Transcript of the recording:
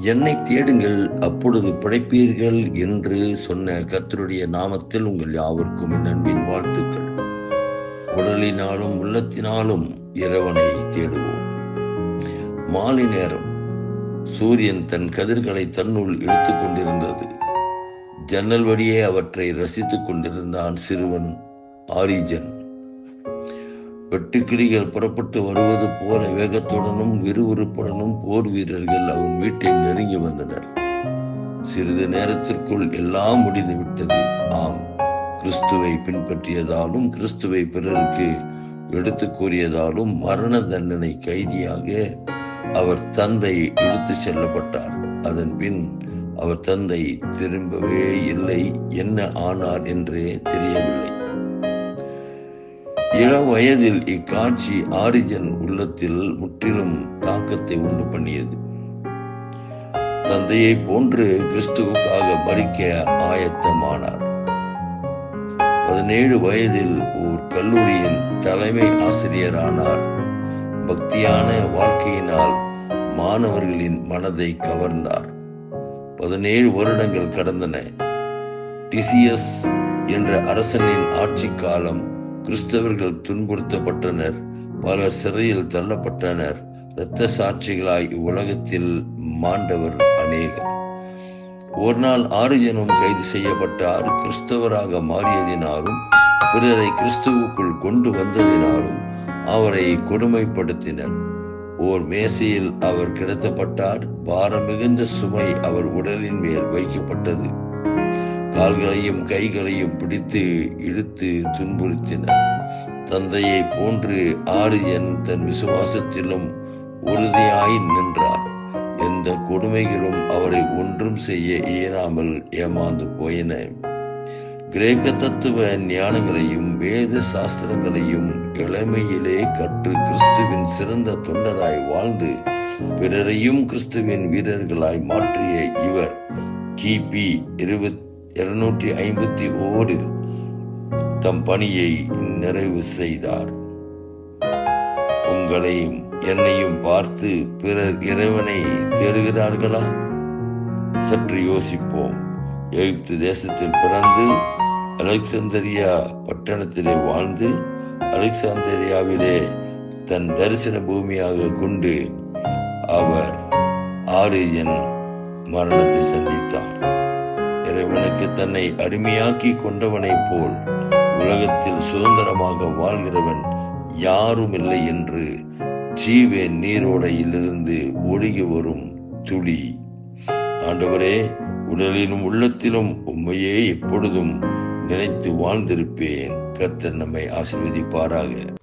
என்னை தேடுங்கள் அப்பொழுது பிழைப்பீர்கள் என்று சொன்ன கர்த்தருடைய நாமத்தில் உங்கள் யாவருக்கும் என் அன்பின் வாழ்த்துக்கள். உடலினாலும் உள்ளத்தினாலும் இறைவனை தேடுவோம். மாலை நேரம் சூரியன் தன் கதிர்களை தன்னுள் இழுத்துக் கொண்டிருந்தது. ஜன்னல் வழியே அவற்றை ரசித்துக் கொண்டிருந்தான் சிறுவன் ஆரிஜன். வெட்டுக்கிளிகள் புறப்பட்டு வருவது போல வேகத்துடனும் விறுவிறுப்புடனும் போர் வீரர்கள் அவன் வீட்டை நெருங்கி வந்தனர். சிறிது நேரத்திற்குள் எல்லாம் முடிந்து விட்டது. ஆம் கிறிஸ்துவை பின்பற்றியதாலும் கிறிஸ்துவை பிறருக்கு எடுத்து கூறியதாலும் மரண தண்டனை கைதியாக அவர் தந்தை இழுத்து செல்லப்பட்டார். அதன் பின் அவர் தந்தை திரும்பவே இல்லை என்ன ஆனார் என்றே தெரியவில்லை. இள வயதில் இக்காட்சி ஆரிஜன் உள்ளத்தில் முற்றிலும் தாக்கத்தை உண்டு பண்ணியது. தந்தையை போன்று கிறிஸ்துவுக்காக மறிக்க ஆயத்தமானார். பதினேழு வயதில் ஓர் கல்லூரியின் தலைமை ஆசிரியரானார். பக்தியான வாழ்க்கையினால் மாணவர்களின் மனதை கவர்ந்தார். பதினேழு வருடங்கள் கடந்தன. டிசியஸ் என்ற அரசனின் ஆட்சி காலம் கிறிஸ்தவர்கள் துன்புறுத்தப்பட்டனர். பலர் சிறையில் தள்ளப்பட்டனர். இரத்த சாட்சிகளாய் உலகத்தில் மாண்டவர் அநேகர். ஒரு நாள் ஆரிஜனும் கைது செய்யப்பட்டார். கிறிஸ்தவராக மாறியதினாலும் பிறரை கிறிஸ்துவுக்குள் கொண்டு வந்ததினாலும் அவரை கொடுமைப்படுத்தினர். ஓர் மேசையில் அவர் கிடத்தப்பட்டார். பாரம் மிகுந்த சுமை அவர் உடலின் மேல் வைக்கப்பட்டது. கால்களையும் கைகளையும் பிடித்து இழுத்து துன்புறுத்தினர். தந்தையை போன்று ஆரியன் தன் விசுவாசத்திலும் உறுதியாய் நின்றார். எந்த கொடுமைகளும் அவரை ஒன்றும் செய்ய இயலாமல் ஏமாந்து போயின. கிரேக்க தத்துவ ஞானங்களையும் வேத சாஸ்திரங்களையும் இளமையிலே கற்று கிறிஸ்துவின் சிறந்த தொண்டராய் வாழ்ந்து பிறரையும் கிறிஸ்துவின் வீரர்களாய் மாற்றிய இவர் கிபி இருபத்தி இருநூற்றி ஐம்பத்தி ஓரில் தம் பணியை நிறைவு செய்தார். உங்களையும் என்னையும் பார்த்து பிறர் இறைவனை தேடுகிறார்களா? சற்று யோசிப்போம். எகிப்து தேசத்தில் பிறந்து அலெக்சாந்தரியா பட்டணத்திலே வாழ்ந்து அலெக்சாந்தரியாவிலே தன் தரிசன பூமியாக கொண்டு அவர் ஆரியன் மரணத்தை சந்தித்தார். இறைவனுக்கு தன்னை அடிமையாக்கி கொண்டவனைப் போல் உலகத்தில் சுதந்திரமாக வாழ்கிறவன் யாரும் இல்லை என்று ஜீவே நீரோடையிலிருந்து ஒழுகி வரும் துளி. ஆண்டவரே உடலிலும் உள்ளத்திலும் உண்மையே எப்பொழுதும் நினைத்து வாழ்ந்திருப்பேன். கர்த்தர் நம்மை ஆசிர்வதிப்பாராக.